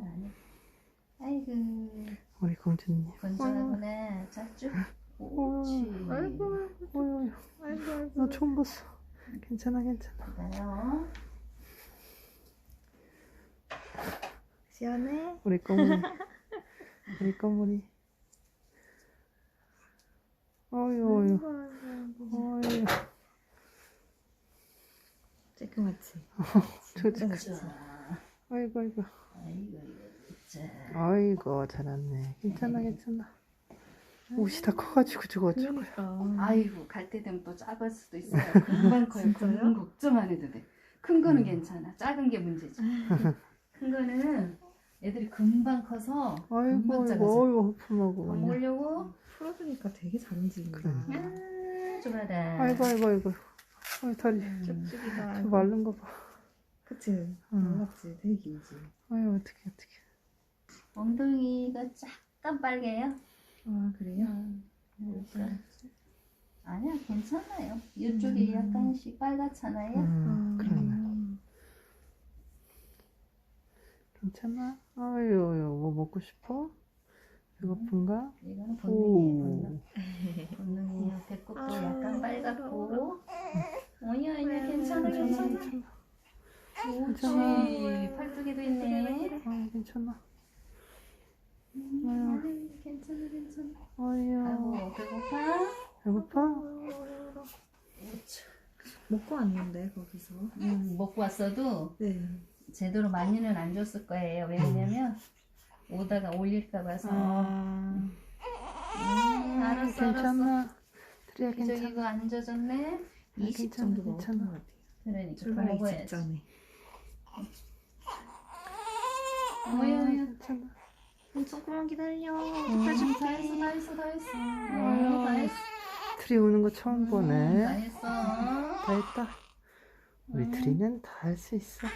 안 해. 아이고 우리 공주님. 건전하구나. 어휴, 옳지. 아이고, 아이고 아이고 나 처음 봤어. 괜찮아, 괜찮아. 봐요. 시원해? 우리 꼬물이. 우리 꼬물이. 어휴, 어휴, 어휴. 쬐끄맣지? 조직. 좋아. 아이고, 아이고. 아이고 이거. 아이고, 잘했네. 괜찮아, 괜찮아. 옷이 다 커가지고 저거 저거. 그러니까 아이고 갈 때 되면 또 작을 수도 있어요. 금방 커요. 진짜요? 걱정 안 해도 돼. 큰 거는 음. 괜찮아. 작은 게 문제지. 큰 거는 애들이 금방 커서 아이고, 금방 아이고, 작아져. 아이고, 그냥. 먹으려고 풀어주니까 되게 잘 움직인다 그러니까. 아 좋아라. 아이고, 아이고, 아이고. 아이, 다리. 쭉쭉이다 저 마른 거 봐. 그치? 응. 말랐지? 되게 길지 아유, 어떡해, 어떡해. 엉덩이가 약간 빨개요. 아 그래요? 그러니까. 아니야 괜찮아요. 이쪽이 음. 약간씩 빨갛잖아요. 음, 그러네. 음. 괜찮아? 아유, 아유, 뭐 먹고 싶어? 배고픈가? 이거는 본능이에요. 본능. 본능이에요. 배꼽도 아, 약간 빨갛고. 아니야 아니야 괜찮아 괜찮아, 괜찮아. 괜찮아. 팔뚝에도 있네. 아, 괜찮아. 음, 아유. 괜찮아 괜찮아. 아유, 아이고 배고파? 배고파? 먹고 왔는데 거기서 음, 먹고 왔어도 네 제대로 많이는 안 줬을 거예요. 왜냐면 오다가 올릴까 봐서. 아, 음, 알았어 알았어. 괜찮아. 기저귀 괜찮아. 이거 안 젖었네? 20 괜찮아, 정도 먹었던 괜찮아. 것 같아요 그러니까 더 출발하기 먹어야지. 직전에 뭐야 뭐야. 괜찮아. 조금만 기다려 다 했어 다 했어 다 했어. 어, 다 했어. 트리 우는 거 처음 다 보네. 했어. 다 했다. 우리 음. 트리는 다 할 수 있어.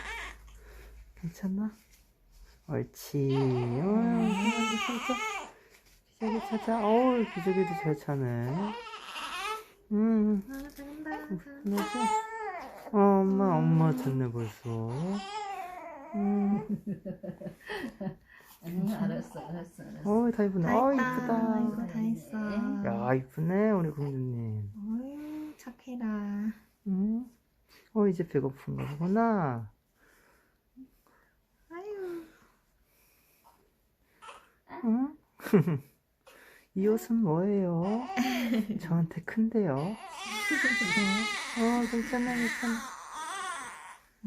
괜찮아? 옳지. 어휴, 기저귀 찾아. 어우, 기저귀도 잘 차네. 음, 아 잘한다 그러지? 어, 엄마, 엄마 잤네 벌써. 음, 응, 알았어 알았어 알았어. 어우, 다 이쁘네. 다 어, 했다. 이쁘다. 이거 다 했어 야, 이쁘네, 우리 공주님. 어이 착해라 응? 어, 이제 배고픈가 보구나. 아유 응? 이 옷은 뭐예요? 저한테 큰데요. 어, 괜찮아, 괜찮아.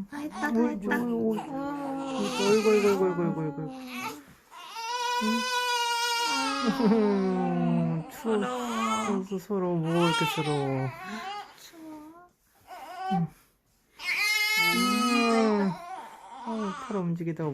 다 했다 다 했다 어이구, 어이구, 어이구, 어이구, 어이구. 응? 추워. 추워서 서러워. 뭐 이렇게 서러워. 추워 음. 어, 팔 움직이다가.